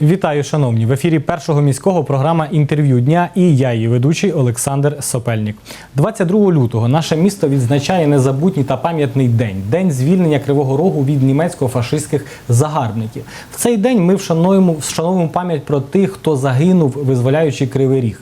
Вітаю, шановні! В ефірі першого міського програма інтерв'ю дня і я, її ведучий Олександр Сопельник. 22 лютого наше місто відзначає незабутній та пам'ятний день день звільнення Кривого Рогу від німецько-фашистських загарбників. В цей день ми вшануємо, вшановуємо пам'ять про тих, хто загинув, визволяючи Кривий Ріг.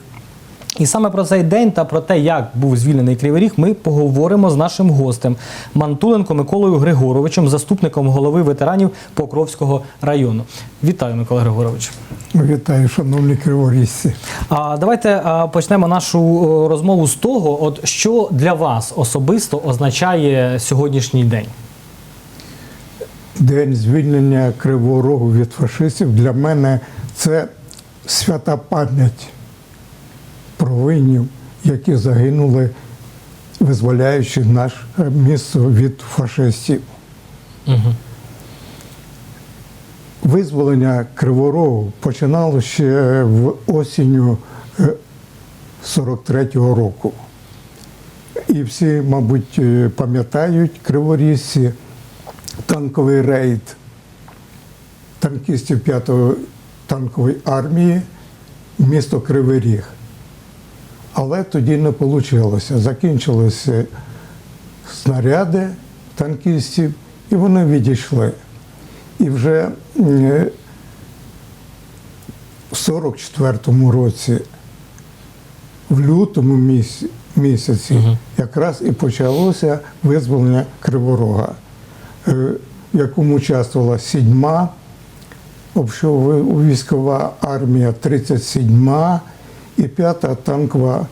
І саме про цей день та про те, як був звільнений Кривий Ріг, ми поговоримо з нашим гостем Мантуленко Миколою Григоровичем, заступником голови ветеранів Покровського району. Вітаю, Микола Григорович. Вітаю, шановні криворізці. А давайте а, почнемо нашу розмову з того, от що для вас особисто означає сьогоднішній день. День звільнення Кривого Рогу від фашистів для мене це свята пам'ять про воїнів, які загинули, визволяючи наше місто від фашистів. Угу. Визволення Кривого Рогу починало ще в осінню е, 43-го року. І всі, мабуть, е, пам'ятають криворізці танковий рейд танкістів 5-ї танкової армії місто Кривий Ріг. Але тоді не вийшло. Закінчилися снаряди танкістів, і вони відійшли. І вже е, в 44-му році, в лютому місяці, місяці Мгм. якраз і почалося визволення Криворога, е, в якому участвувала 7-ма військова армія, 37-ма і 5-та танкова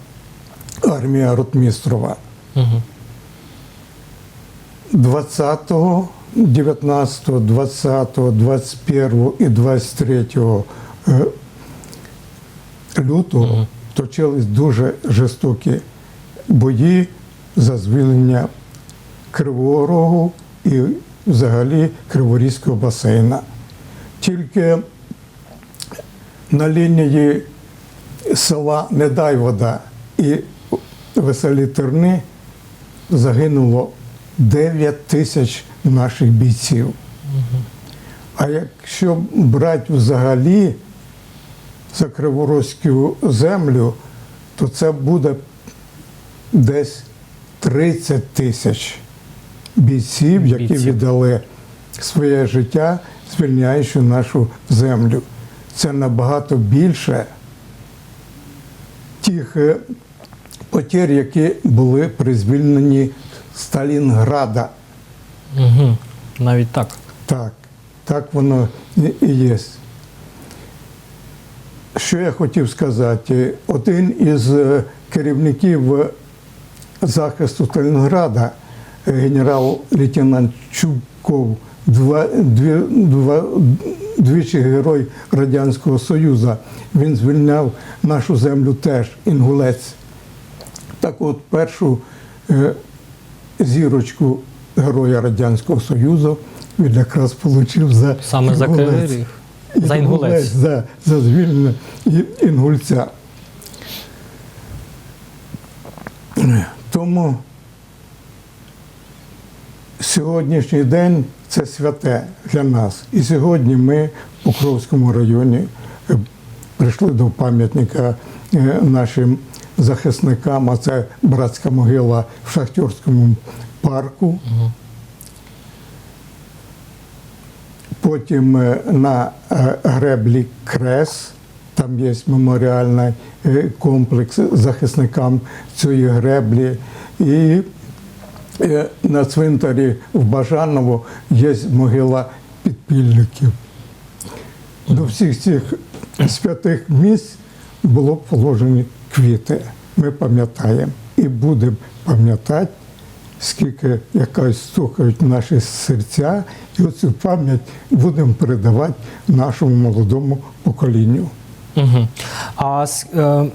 армія Ротмістрова. Угу. 20, 19, 20, 21 і 23 е, лютого Мгм. точились дуже жорстокі бої за звільнення Кривого Рогу і взагалі Криворізького басейна. Тільки на лінії села Недайвода і Веселі Терни загинуло 9 тисяч наших бійців. А якщо брати взагалі за Криворозьку землю, то це буде десь 30 тисяч бійців, які Бійців. віддали своє життя, звільняючи нашу землю. Це набагато більше тих е, потерь, які були при звільненні Сталінграда. Угу. Навіть так. Так, так воно і- є. Що я хотів сказати? Один із е, керівників е, захисту Сталінграда, генерал-лейтенант Чубков, два, дві, два, двічі герой Радянського Союзу, він звільняв нашу землю теж, інгулець. Так от першу е, зірочку Героя Радянського Союзу він якраз отримав за Саме за. Кривий. За інгулець. За, за звільнення інгульця. Тому сьогоднішній день це святе для нас. І сьогодні ми в Покровському районі е, прийшли до пам'ятника е, нашим захисникам, а це братська могила в Шахтерському парку. Потім е, на греблі Крес, там є меморіальний комплекс захисникам цієї греблі. І на цвинтарі в Бажаново є могила підпільників. До всіх цих святих місць було положені квіти. Ми пам'ятаємо і будемо пам'ятати, скільки якось стукають наші серця, і оцю пам'ять будемо передавати нашому молодому поколінню. Угу. А е,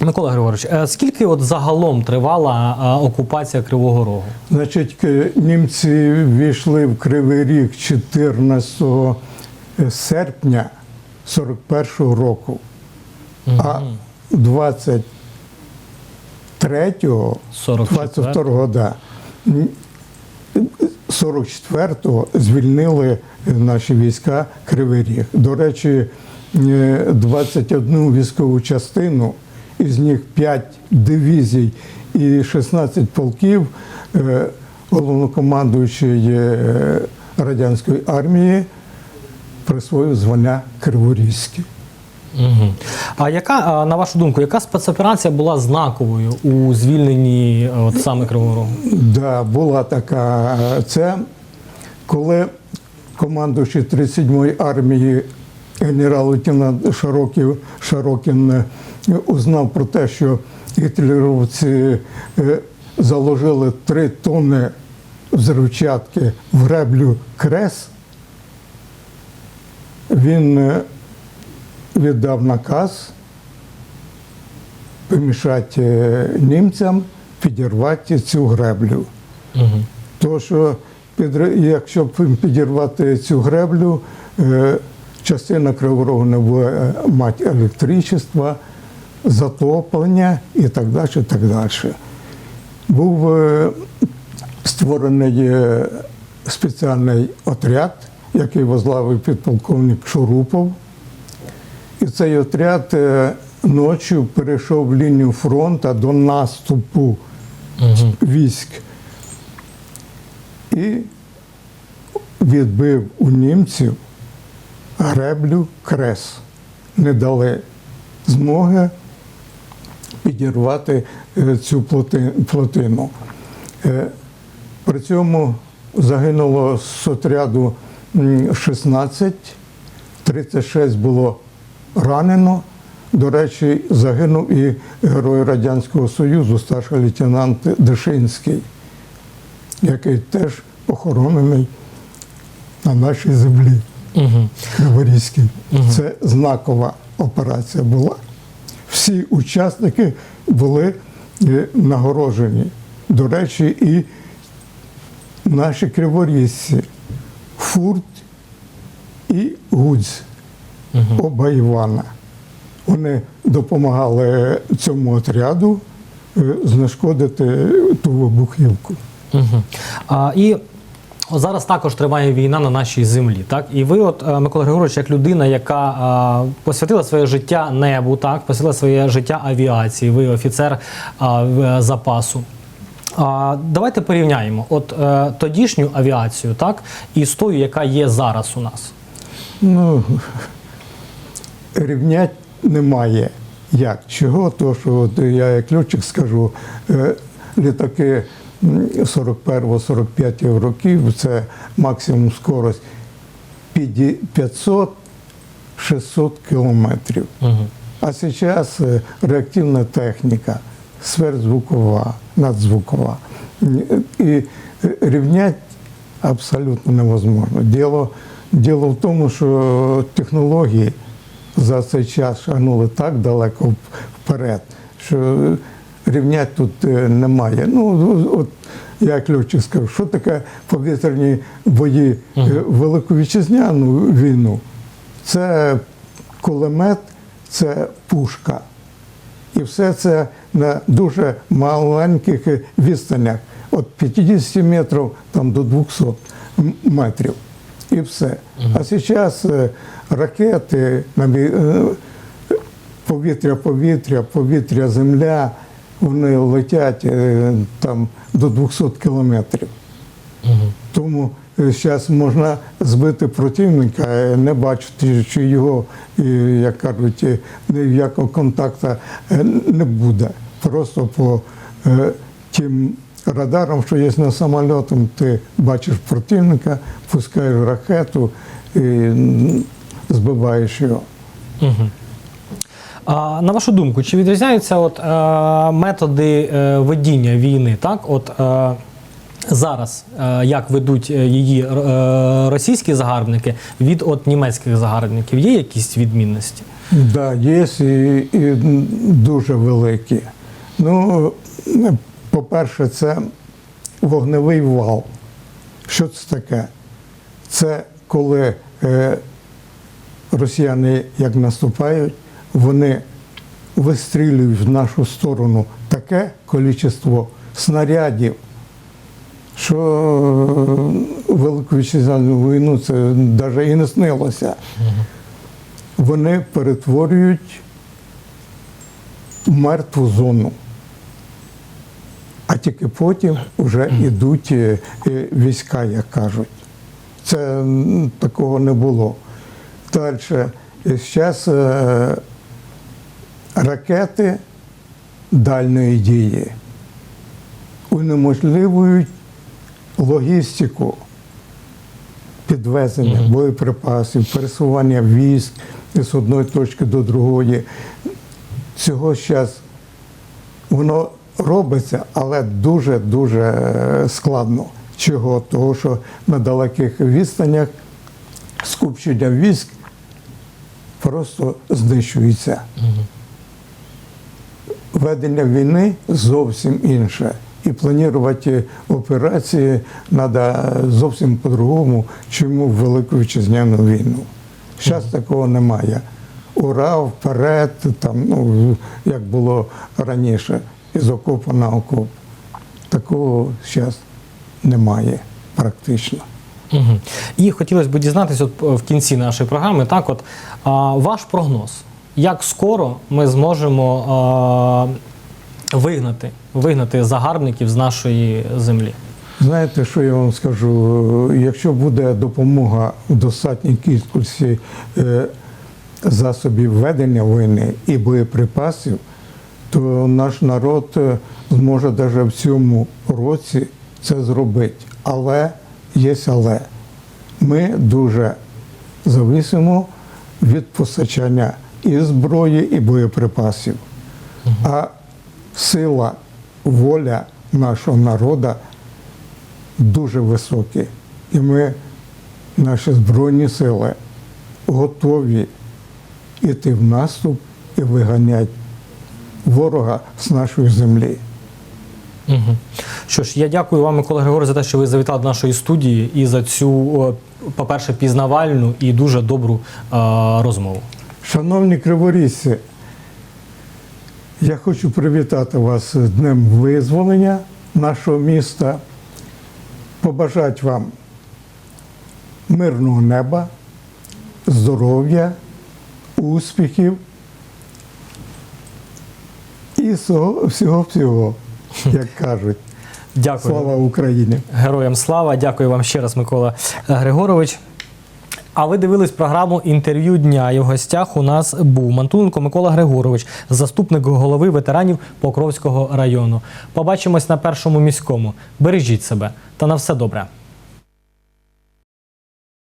Микола Григорович, е, скільки от загалом тривала е, окупація Кривого Рогу? Значить, німці війшли в Кривий Ріг 14 серпня 41 року, а 23-го 44. 22-го, да. 44-го звільнили наші війська Кривий Ріг. До речі, е, 21 військову частину, із них 5 дивізій і 16 полків, е, головнокомандуючий е, радянської армії присвоїв звання Криворізьке. Угу. А яка, на вашу думку, яка спецоперація була знаковою у звільненні е, от саме Кривого Рогу? Да, була така. Це коли командуючий 37-ї армії генерал-лейтенант Шароків, Шарокін е, узнав про те, що гітлерівці е, заложили 3 тонни взривчатки в греблю Крес, він е, віддав наказ помішати німцям підірвати цю греблю. Угу. То, що якщо підірвати цю греблю, частина Криворогу не буде е, мати електричества, затоплення і так далі. Так далі. Був е, створений е, спеціальний отряд, який возглавив підполковник Шурупов. І цей отряд ночі перейшов в лінію фронту до наступу Угу. військ і відбив у німців греблю крес. Не дали змоги підірвати е, цю плотину. Е, При цьому загинуло з отряду 16, 36 було ранено. До речі, загинув і герой Радянського Союзу, старший лейтенант Дешинський, який теж похоронений на нашій землі Угу. Криворізькій. Це знакова операція була. Всі учасники були е, нагороджені. До речі, і наші криворізці Фурт і Гудзь, оба Івана. Вони допомагали цьому отряду е, знешкодити ту вибухівку. Угу. А, і зараз також триває війна на нашій землі. Так? І ви, от, е, Микола Григорович, як людина, яка а, посвятила своє життя небу, так? посвятила своє життя авіації, ви офіцер а, е, запасу. А, давайте порівняємо от е, тодішню авіацію, так, і з тою, яка є зараз у нас. Ну, рівнять немає. Як? Чого? То, що от я як льотчик скажу, е, літаки 41-45 років це максимум скорость 500-600 кілометрів. Угу. А зараз е, реактивна техніка, сверхзвукова, надзвукова. І рівнять абсолютно невозможно. Діло, діло в тому, що технології за цей час шагнули так далеко вперед, що рівнять тут е, немає. Ну, от я як льотчик скажу, що таке повітряні бої е, Велику війну? Це кулемет, це пушка. І все це на дуже маленьких відстанях, від 50 метрів там, до 200 метрів. І все. А зараз е, ракети, е, повітря-повітря, повітря-земля, вони летять е, там до 200 кілометрів. Тому зараз можна збити противника, е, не бачити, що його, е, як кажуть, е, ніякого контакту е, не буде. Просто по е, тим радарам, що є на самольоті, ти бачиш противника, пускаєш ракету і збиваєш його. Угу. А, на вашу думку, чи відрізняються от, е, методи е, ведіння війни? Так? От, е, зараз, е, як ведуть е, її е, російські загарбники від от, німецьких загарбників? Є якісь відмінності? Да, є і, і дуже великі. Ну, по-перше, це вогневий вал. Що це таке? Це коли е, росіяни як наступають, вони вистрілюють в нашу сторону таке кількість снарядів, що е, Велику вітчизняну війну це навіть і не снилося. вони перетворюють мертву зону. А тільки потім вже йдуть е, е, війська, як кажуть. Це такого не було. Далі, зараз ракети дальної дії унеможливують логістику підвезення боєприпасів, пересування військ з одної точки до другої. Цього зараз воно робиться, але дуже-дуже е, складно. Чого? Того, що на далеких відстанях скупчення військ просто знищується. Ведення війни зовсім інше. І планувати операції треба зовсім по-другому, чому в Велику Вітчизняну війну. Зараз такого немає. Ура, вперед, там, ну, як було раніше, із окопу на окоп. Такого зараз немає практично. Угу. І хотілося б дізнатися от, е, в кінці нашої програми, так, от, а, ваш прогноз, як скоро ми зможемо а, вигнати, вигнати загарбників з нашої землі? Знаєте, що я вам скажу? Якщо буде допомога в достатній кількості е, засобів ведення війни і боєприпасів, то наш народ е, зможе навіть в цьому році це зробити. Але є але. Ми дуже зависимо від постачання і зброї, і боєприпасів. А сила, воля нашого народу дуже високі. І ми, наші Збройні сили, готові йти в наступ і виганяти ворога з нашої землі. Угу. Що ж, я дякую вам, Микола Григорович, за те, що ви завітали до нашої студії і за цю, по-перше, пізнавальну і дуже добру розмову. Шановні криворізці, я хочу привітати вас з Днем визволення нашого міста, побажати вам мирного неба, здоров'я, успіхів і всього-всього, як кажуть. Дякую. Слава Україні! Героям слава! Дякую вам ще раз, Микола Григорович. А ви дивились програму інтерв'ю дня. І в гостях у нас був Мантуненко Микола Григорович, заступник голови ветеранів Покровського району. Побачимось на першому міському. Бережіть себе та на все добре.